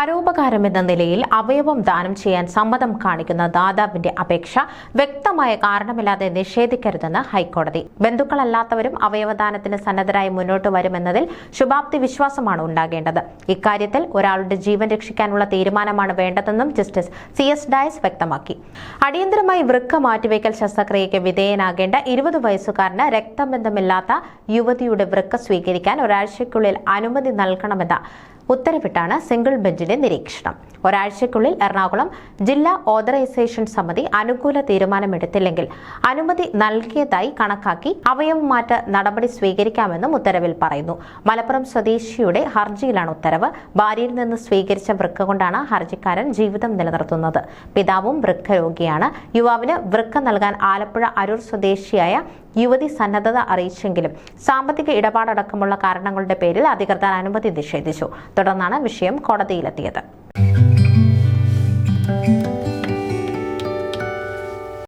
പരോപകാരം എന്ന നിലയിൽ അവയവം ദാനം ചെയ്യാൻ സമ്മതം കാണിക്കുന്ന ദാതാവിന്റെ അപേക്ഷ വ്യക്തമായ കാരണമില്ലാതെ നിഷേധിക്കരുതെന്ന് ഹൈക്കോടതി. ബന്ധുക്കളല്ലാത്തവരും അവയവദാനത്തിന് സന്നദ്ധരായി മുന്നോട്ട് വരുമെന്നതിൽ ശുഭാപ്തി വിശ്വാസമാണ് ഉണ്ടാകേണ്ടത്. ഇക്കാര്യത്തിൽ ഒരാളുടെ ജീവൻ രക്ഷിക്കാനുള്ള തീരുമാനമാണ് വേണ്ടതെന്നും ജസ്റ്റിസ് സി എസ് ഡയസ് വ്യക്തമാക്കി. അടിയന്തരമായി വൃക്ക മാറ്റിവെക്കൽ ശസ്ത്രക്രിയയ്ക്ക് വിധേയനാകേണ്ട ഇരുപത് വയസ്സുകാരന് രക്തബന്ധമില്ലാത്ത യുവതിയുടെ വൃക്ക സ്വീകരിക്കാൻ ഒരാഴ്ചയ്ക്കുള്ളിൽ അനുമതി നൽകണമെന്ന ഉത്തരവിട്ടാണ് സിംഗിൾ ബെഞ്ചിന്റെ നിരീക്ഷണം. ഒരാഴ്ചയ്ക്കുള്ളിൽ എറണാകുളം ജില്ലാ ഓതറൈസേഷൻ സമിതി അനുകൂല തീരുമാനമെടുത്തില്ലെങ്കിൽ അനുമതി നൽകിയതായി കണക്കാക്കി അവയവമാറ്റ നടപടി സ്വീകരിക്കാമെന്നും ഉത്തരവിൽ പറയുന്നു. മലപ്പുറം സ്വദേശിയുടെ ഹർജിയിലാണ് ഉത്തരവ്. ഭാര്യയിൽ നിന്ന് സ്വീകരിച്ച വൃക്ക കൊണ്ടാണ് ഹർജിക്കാരൻ ജീവിതം നിലനിർത്തുന്നത്. പിതാവും വൃക്ക രോഗിയാണ്. യുവാവിന് വൃക്ക നൽകാൻ ആലപ്പുഴ അരൂർ സ്വദേശിയായ യുവതി സന്നദ്ധത അറിയിച്ചെങ്കിലും സാമ്പത്തിക ഇടപാടടക്കമുള്ള കാരണങ്ങളുടെ പേരിൽ അധികൃതർ അനുമതി നിഷേധിച്ചു. തുടർന്നാണ് വിഷയം കോടതിയിലെത്തിയത്.